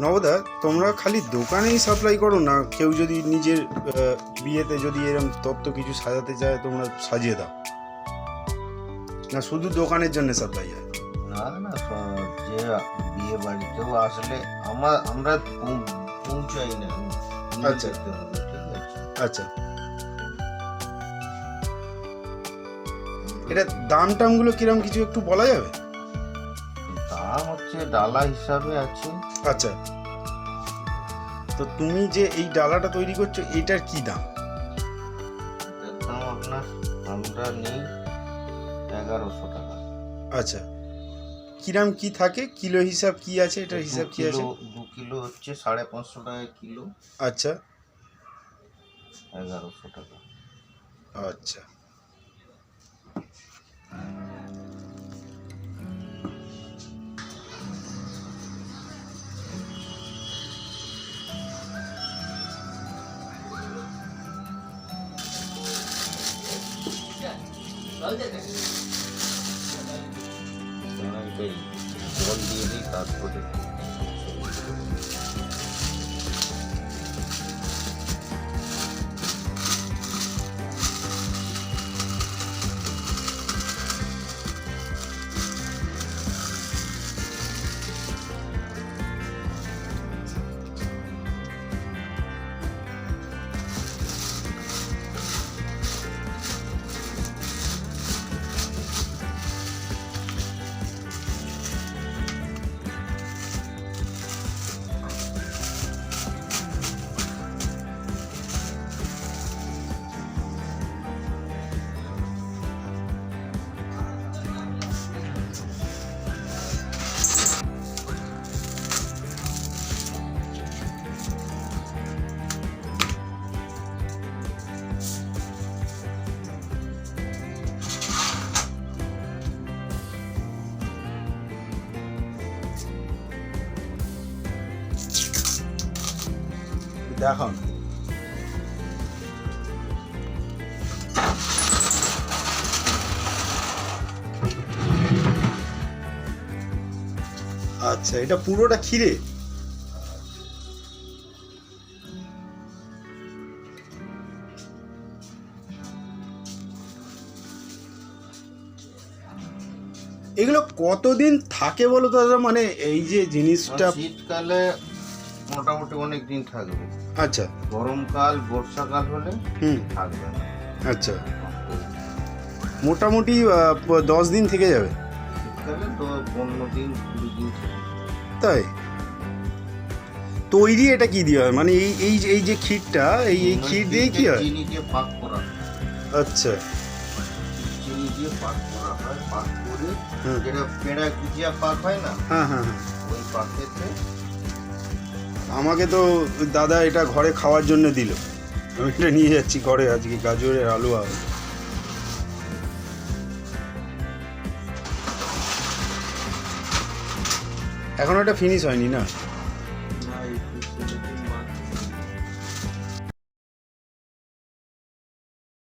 নবদা তোমরা খালি দোকানেই সাপ্লাই করো না কেউ যদি নিজের বিয়েতে যদি এরকম তত্ত্ব কিছু সাজাতে চায় তোমরা সাজিয়ে দাও। না শুধু দোকানের জন্য সাপ্লাই হয় না না যে বিয়ে বাড়িতেও আসলে আমার আমরা পৌঁছাই না। আচ্ছা। আচ্ছা। এটা দাম টামগুলো কিরম কিছু একটু বলা যাবে? হচ্ছে ডালা হিসাবে আছে। আচ্ছা। তো তুমি যে এই ডালাটা তৈরি করছ এটার কি দাম? দাম আপনার আমরা নেই এগারোশো টাকা। আচ্ছা। কিরাম কি থাকে? কিলো হিসাব কি আছে? এটার হিসাব কি আছে? দু কিলো হচ্ছে সাড়ে পাঁচশো টাকা কিলো। আচ্ছা। এগারোশো টাকা। আচ্ছা। জল দিয়ে দিই তারপরে দেখাও না। আচ্ছা এটা পুরোটা খিরে এগুলো কতদিন থাকে বলো দাদা মানে এই যে জিনিসটা শীতকালে মোটামুটি অনেক দিন থাকবে। আচ্ছা। গরমকাল বর্ষাকাল হলে হুম। থাকবে না। আচ্ছা। মোটামুটি দশ দিন থেকে যাবে? তো পনেরো দিন কুড়ি দিন তাই? তৈরি এটা কি দিয়ে হয়? মানে এই এই এই যে ক্ষীরটা এই এই ক্ষীর দিয়ে কি হয়? চিনি দিয়ে পাক করা আচ্ছা। চিনি দিয়ে পাক করা হয় পাক করে। যেটা পেড়া গুজিয়া পাক হয় না হ্যাঁ হ্যাঁ হ্যাঁ। ওই পাকেতে আমাকে তো দাদা এটা ঘরে খাওয়ার জন্য দিল। আমি এটা নিয়ে যাচ্ছি ঘরে আজকে, গাজরের আলু আর এখন এটা ফিনিশ হয়নি না?